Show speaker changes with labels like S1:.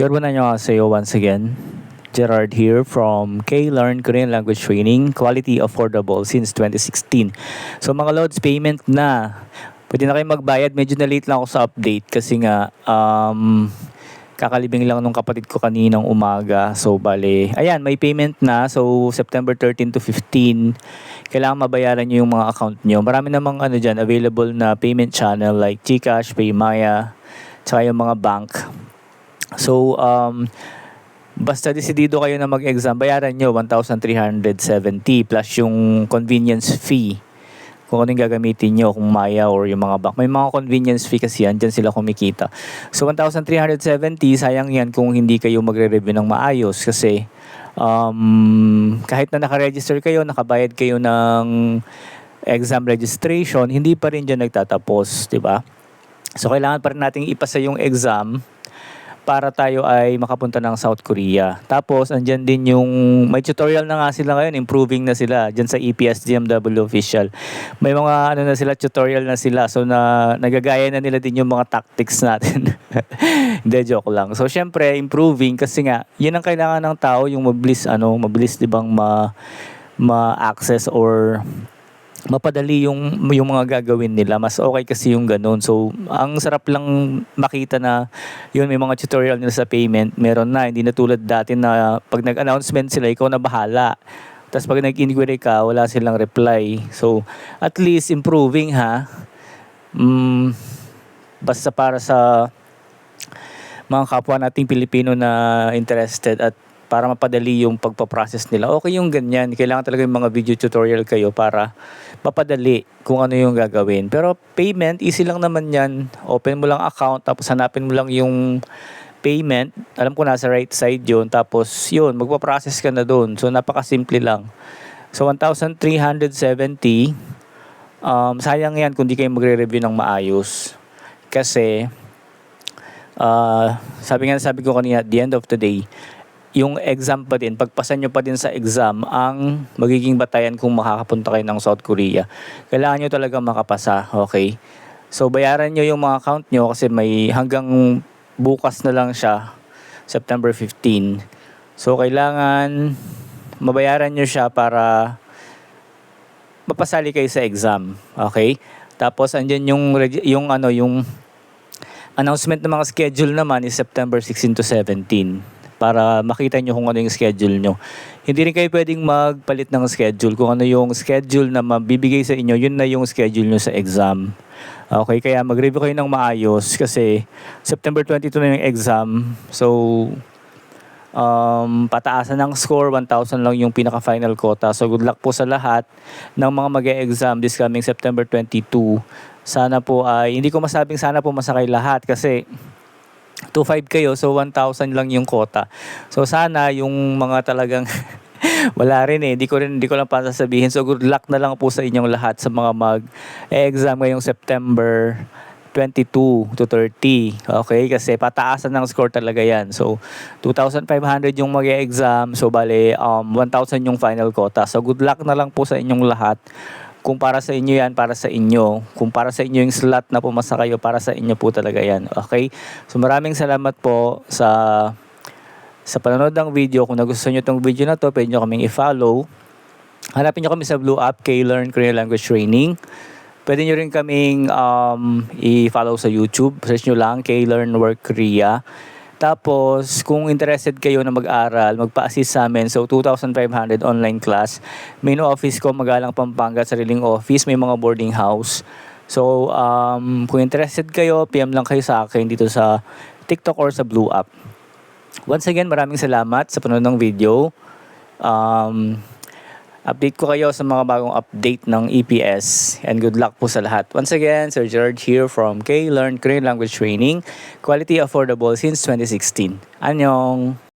S1: Yorba annyeonghaseyo once again. Gerard here from K-Learn Korean Language Training, quality affordable since 2016. So mga loads, payment na. Pwede na kayo magbayad. Medyo na late lang ako sa update kasi nga um, kakalibing lang nung kapatid ko kaninang umaga. So bale, ayan, may payment na. So September 13 to 15, kailangan mabayaran nyo yung mga account nyo. Marami namang ano dyan, available na payment channel like Gcash, Paymaya, tsaka yung mga bank. So, um, basta desidido kayo na mag-exam, bayaran nyo 1,370 plus yung convenience fee. Kung ano yung gagamitin nyo, kung Maya or yung mga bank. May mga convenience fee kasi yan, dyan sila kumikita. So, 1,370, sayang yan kung hindi kayo magre-review ng maayos kasi um, kahit na nakaregister kayo, nakabayad kayo ng exam registration, hindi pa rin dyan nagtatapos, di ba? So, kailangan pa rin nating ipasa yung exam para tayo ay makapunta ng South Korea. Tapos, andyan din yung, may tutorial na nga sila ngayon, improving na sila dyan sa EPS GMW official. May mga ano na sila, tutorial na sila. So, na, nagagaya na nila din yung mga tactics natin. Hindi, joke lang. So, syempre, improving kasi nga, yun ang kailangan ng tao, yung mabilis, ano, mabilis, di bang ma, ma-access or mapadali yung yung mga gagawin nila. Mas okay kasi yung ganun. So, ang sarap lang makita na yun may mga tutorial nila sa payment. Meron na, hindi na tulad dati na pag nag-announcement sila, ikaw na bahala. Tapos pag nag-inquiry ka, wala silang reply. So, at least improving ha. Mm, basta para sa mga kapwa nating Pilipino na interested at para mapadali yung pagpaprocess nila. Okay yung ganyan. Kailangan talaga yung mga video tutorial kayo para mapadali kung ano yung gagawin. Pero payment, easy lang naman yan. Open mo lang account, tapos hanapin mo lang yung payment. Alam ko nasa right side yun. Tapos yun, magpaprocess ka na doon. So napakasimple lang. So 1,370. Um, sayang yan kung di kayo magre-review ng maayos. Kasi, uh, sabi nga sabi ko kanina, at the end of the day, yung exam pa din, pagpasa nyo pa din sa exam, ang magiging batayan kung makakapunta kayo ng South Korea. Kailangan nyo talaga makapasa, okay? So, bayaran nyo yung mga account nyo kasi may hanggang bukas na lang siya, September 15. So, kailangan mabayaran nyo siya para mapasali kayo sa exam, okay? Tapos, andyan yung, yung ano, yung announcement ng mga schedule naman is September 16 to 17 para makita nyo kung ano yung schedule nyo. Hindi rin kayo pwedeng magpalit ng schedule. Kung ano yung schedule na mabibigay sa inyo, yun na yung schedule nyo sa exam. Okay, kaya mag-review kayo ng maayos kasi September 22 na yung exam. So, um, pataasan ng score, 1,000 lang yung pinaka-final quota. So, good luck po sa lahat ng mga mag exam this coming September 22. Sana po ay, hindi ko masabing sana po masakay lahat kasi 2.5 kayo, so 1,000 lang yung quota. So sana yung mga talagang wala rin eh, hindi ko rin hindi ko lang pa sasabihin. So good luck na lang po sa inyong lahat sa mga mag-exam ngayong September 22 to 30. Okay? Kasi pataasan ng score talaga yan. So, 2,500 yung mag-exam. So, bale, um, 1,000 yung final quota. So, good luck na lang po sa inyong lahat. Kung para sa inyo yan, para sa inyo. Kung para sa inyo yung slot na pumasa kayo, para sa inyo po talaga yan. Okay? So maraming salamat po sa sa panonood ng video. Kung nagustuhan nyo itong video na to, pwede nyo kaming i-follow. Hanapin nyo kami sa Blue App, K-Learn Korean Language Training. Pwede nyo rin kaming um, i-follow sa YouTube. Search nyo lang, K-Learn Work Korea. Tapos, kung interested kayo na mag-aral, magpa-assist sa amin. So, 2,500 online class. Main office ko, Magalang Pampanga, sariling office. May mga boarding house. So, um, kung interested kayo, PM lang kayo sa akin dito sa TikTok or sa Blue App. Once again, maraming salamat sa panonood ng video. Um, update ko kayo sa mga bagong update ng EPS and good luck po sa lahat. Once again, Sir George here from K Learn Korean Language Training. Quality affordable since 2016. Annyeong!